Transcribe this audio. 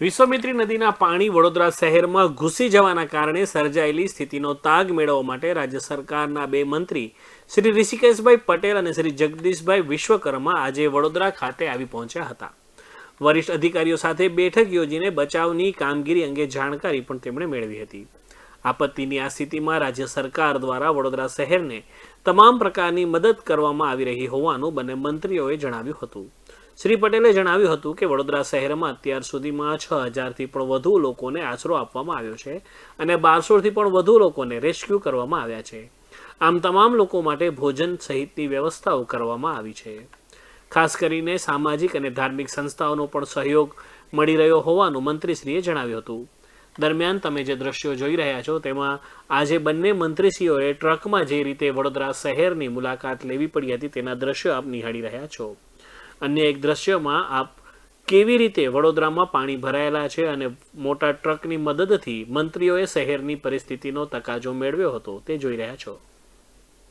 વિશ્વામિત્રી નદીના પાણી વડોદરા શહેરમાં ઘૂસી જવાના કારણે સર્જાયેલી સ્થિતિનો તાગ મેળવવા માટે રાજ્ય સરકારના બે મંત્રી, શ્રી ઋષિકેશભાઈ પટેલ અને શ્રી જગદીશભાઈ વિશ્વકર્મા આજે વડોદરા ખાતે આવી પહોંચ્યા હતા. વરિષ્ઠ અધિકારીઓ સાથે બેઠક યોજીને બચાવની કામગીરી અંગે જાણકારી પણ તેમણે મેળવી હતી. આપત્તિની આ સ્થિતિમાં રાજ્ય સરકાર દ્વારા વડોદરા શહેરને તમામ પ્રકારની મદદ કરવામાં આવી રહી હોવાનું બંને મંત્રીઓએ જણાવ્યું હતું. શ્રી પટેલે જણાવ્યું હતું કે વડોદરા શહેરમાં અત્યાર સુધીમાં છ હજારથી પણ વધુ લોકોને આશરો આપવામાં આવ્યો છે અને બારસોથી પણ વધુ લોકોને રેસ્ક્યુ કરવામાં આવ્યા છે. આમ તમામ લોકો માટે ભોજન સહિતની વ્યવસ્થાઓ કરવામાં આવી છે. ખાસ કરીને સામાજિક અને ધાર્મિક સંસ્થાઓનો પણ સહયોગ મળી રહ્યો હોવાનું મંત્રીશ્રીએ જણાવ્યું હતું. દરમિયાન તમે જે દ્રશ્યો જોઈ રહ્યા છો તેમાં આજે બંને મંત્રીશ્રીઓએ ટ્રકમાં જે રીતે વડોદરા શહેરની મુલાકાત લેવી પડી હતી તેના દ્રશ્યો આપ નિહાળી રહ્યા છો. અન્ય એક દ્રશ્યમાં આપ કેવી રીતે વડોદરામાં પાણી ભરાયેલા છે અને મોટા ટ્રકની મદદથી મંત્રીઓએ શહેરની પરિસ્થિતિનો તકાજો મેળવ્યો હતો તે જોઈ રહ્યા છો.